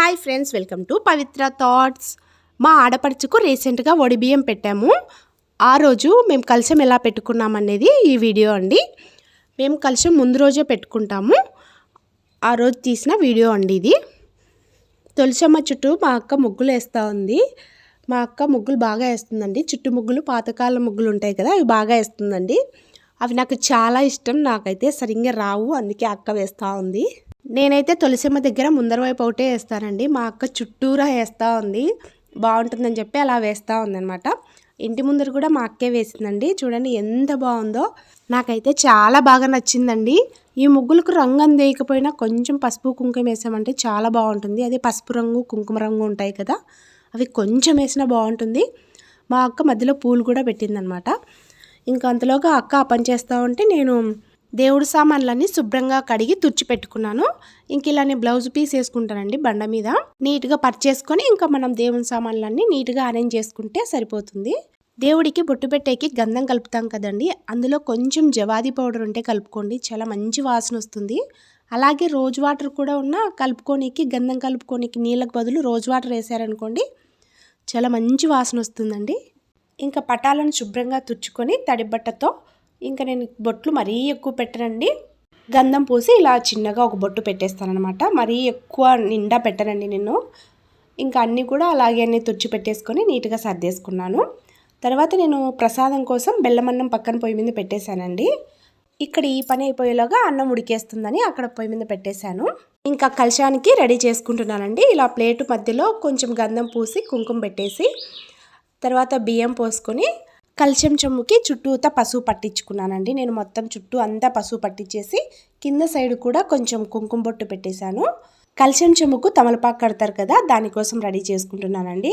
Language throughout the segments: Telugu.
Hi friends welcome to Pavitra thoughts మా ఆడపడుచుకు రీసెంట్గా వడి బియ్యం పెట్టాము. ఆ రోజు మేము కలిసం ఎలా పెట్టుకున్నాం అనేది ఈ వీడియో అండి. మేము కలిసం ముందు రోజే పెట్టుకుంటాము. ఆ రోజు తీసిన వీడియో అండి ఇది. తులసమ్మ చుట్టూ మా అక్క ముగ్గులు వేస్తూ ఉంది. మా అక్క ముగ్గులు బాగా వేస్తుందండి. చుట్టూ ముగ్గులు పాతకాల ముగ్గులు ఉంటాయి కదా అవి బాగా వేస్తుందండి. అవి నాకు చాలా ఇష్టం. నాకైతే సరిగ్గా రావు అందుకే అక్క వేస్తూ ఉంది. నేనైతే తులసిమ్మ దగ్గర ముందర వైపు ఒకటే వేస్తానండి. మా అక్క చుట్టూరా వేస్తూ ఉంది. బాగుంటుందని చెప్పి అలా వేస్తూ ఉందనమాట ఇంటి ముందర కూడా మా అక్కే వేసిందండి. చూడండి ఎంత బాగుందో. నాకైతే చాలా బాగా నచ్చిందండి. ఈ ముగ్గులకు రంగు అందేయకపోయినా కొంచెం పసుపు కుంకుమ వేసామంటే చాలా బాగుంటుంది. అదే పసుపు రంగు కుంకుమ రంగు ఉంటాయి కదా. అవి కొంచెం వేసినా బాగుంటుంది. మా అక్క మధ్యలో పూలు కూడా పెట్టిందనమాట ఇంకా అంతలోగా అక్క ఆ పని చేస్తూ ఉంటే నేను దేవుడు సామాన్లన్నీ శుభ్రంగా కడిగి తుడిచిపెట్టుకున్నాను ఇంక ఇలానే బ్లౌజ్ పీస్ వేసుకుంటానండి బండ మీద. నీట్గా పర్చేసుకొని ఇంకా మనం దేవుని సామాన్లన్నీ నీట్గా అరేంజ్ చేసుకుంటే సరిపోతుంది. దేవుడికి బొట్టు పెట్టేకి గంధం కలుపుతాం కదండి. అందులో కొంచెం జవాది పౌడర్ ఉంటే కలుపుకోండి. చాలా మంచి వాసన వస్తుంది. అలాగే రోజ్ వాటర్ కూడా ఉన్న కలుపుకోనికి గంధం కలుపుకోనికి నీళ్ళకు బదులు రోజ్ వాటర్ వేసారనుకోండి చాలా మంచి వాసన వస్తుందండి. ఇంకా పటాలను శుభ్రంగా తుడుచుకొని తడి బట్టతో ఇంకా నేను బొట్లు మరీ ఎక్కువ పెట్టనండి. గంధం పూసి ఇలా చిన్నగా ఒక బొట్టు పెట్టేస్తానమాట మరీ ఎక్కువ నిండా పెట్టనండి నేను. ఇంకా అన్నీ కూడా అలాగే అన్నీ తుడిచి పెట్టేసుకొని నీట్గా సర్దేసుకున్నాను. తర్వాత నేను ప్రసాదం కోసం బెల్లమన్నం పక్కన పొయ్యి మీద పెట్టేశానండి. ఇక్కడ ఈ పని అయిపోయేలాగా అన్నం ఉడికేస్తుందని అక్కడ పొయ్యి మీద పెట్టేశాను. ఇంకా కలశానికి రెడీ చేసుకుంటున్నానండి. ఇలా ప్లేటు మధ్యలో కొంచెం గంధం పూసి కుంకుమ పెట్టేసి తర్వాత బియ్యం పోసుకొని కలిశం చెమ్ముకి చుట్టూతా పసుపు పట్టించుకున్నానండి. నేను మొత్తం చుట్టూ అంతా పసుపు పట్టించేసి కింద సైడ్ కూడా కొంచెం కుంకుమ బొట్టు పెట్టేశాను. కలిశం చెమ్ముకు తమలపాకు కడతారు కదా దానికోసం రెడీ చేసుకుంటున్నానండి.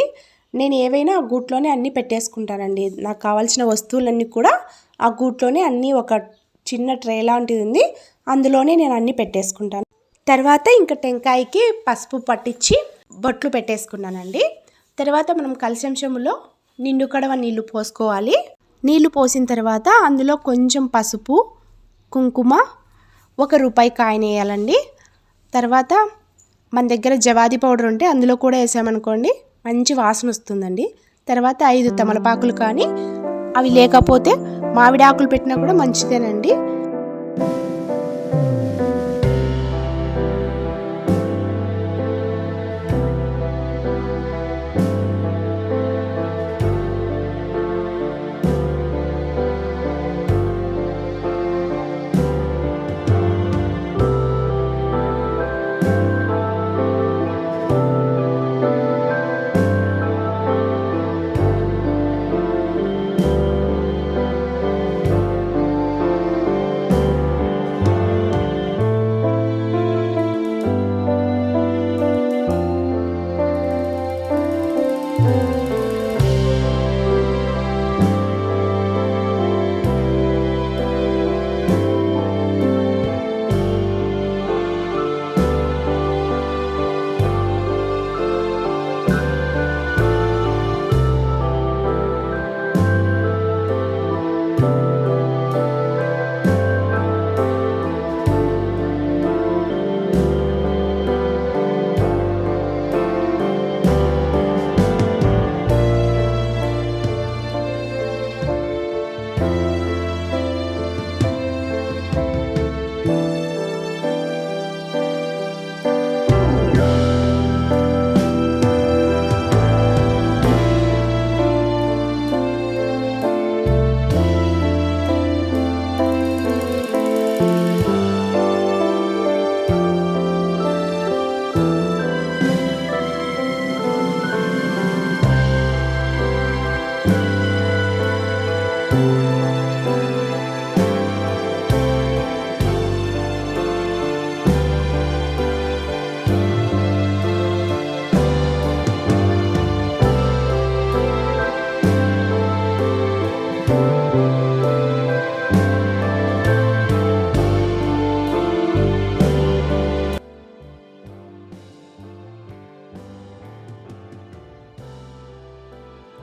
నేను ఏవైనా ఆ గూట్లోనే అన్నీ పెట్టేసుకుంటానండి. నాకు కావాల్సిన వస్తువులన్నీ కూడా ఆ గూట్లోనే అన్నీ ఒక చిన్న ట్రే లాంటిది ఉంది. అందులోనే నేను అన్నీ పెట్టేసుకుంటాను. తర్వాత ఇంకా టెంకాయకి పసుపు పట్టించి బొట్లు పెట్టేసుకున్నానండి. తర్వాత మనం కలశం చెమ్ములో నిండు కడవ నీళ్ళు పోసుకోవాలి. నీళ్ళు పోసిన తర్వాత అందులో కొంచెం పసుపు కుంకుమ ఒక రూపాయి కాయన వేయాలండి. తర్వాత మన దగ్గర జవాది పౌడర్ ఉంటే అందులో కూడా వేసామనుకోండి మంచి వాసన వస్తుందండి. తర్వాత ఐదు తమలపాకులు కానీ అవి లేకపోతే మామిడి ఆకులు పెట్టినా కూడా మంచిదేనండి.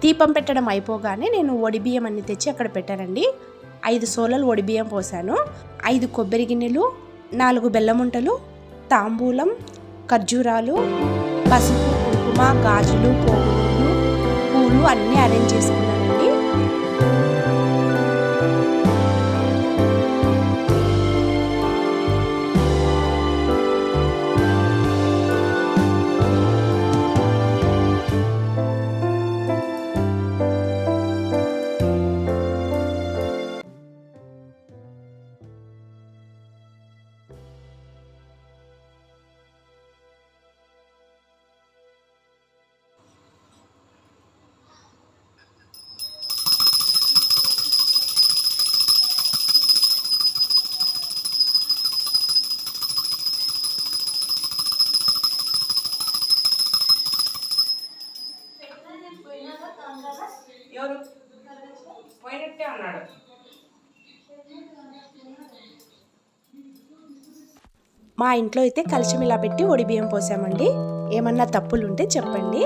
దీపం పెట్టడం అయిపోగానే నేను బియ్యం అన్ని తెచ్చి అక్కడ పెట్టానండి. ఐదు సోలలు బియ్యం పోసాను. ఐదు కొబ్బరి గిన్నెలు నాలుగు బెల్లముంటలు తాంబూలం ఖర్జూరాలు పసుపు కుంకుమ గాజులు పోగులు పూలు అన్నీ అరేంజ్ చేసుకున్నాను. ఎవరు? పోయినట్టే అన్నాడు. మా ఇంట్లో అయితే కలిసి ఇలా పెట్టి ఒడి బియ్యం పోసామండి. ఏమన్నా తప్పులు ఉంటే చెప్పండి.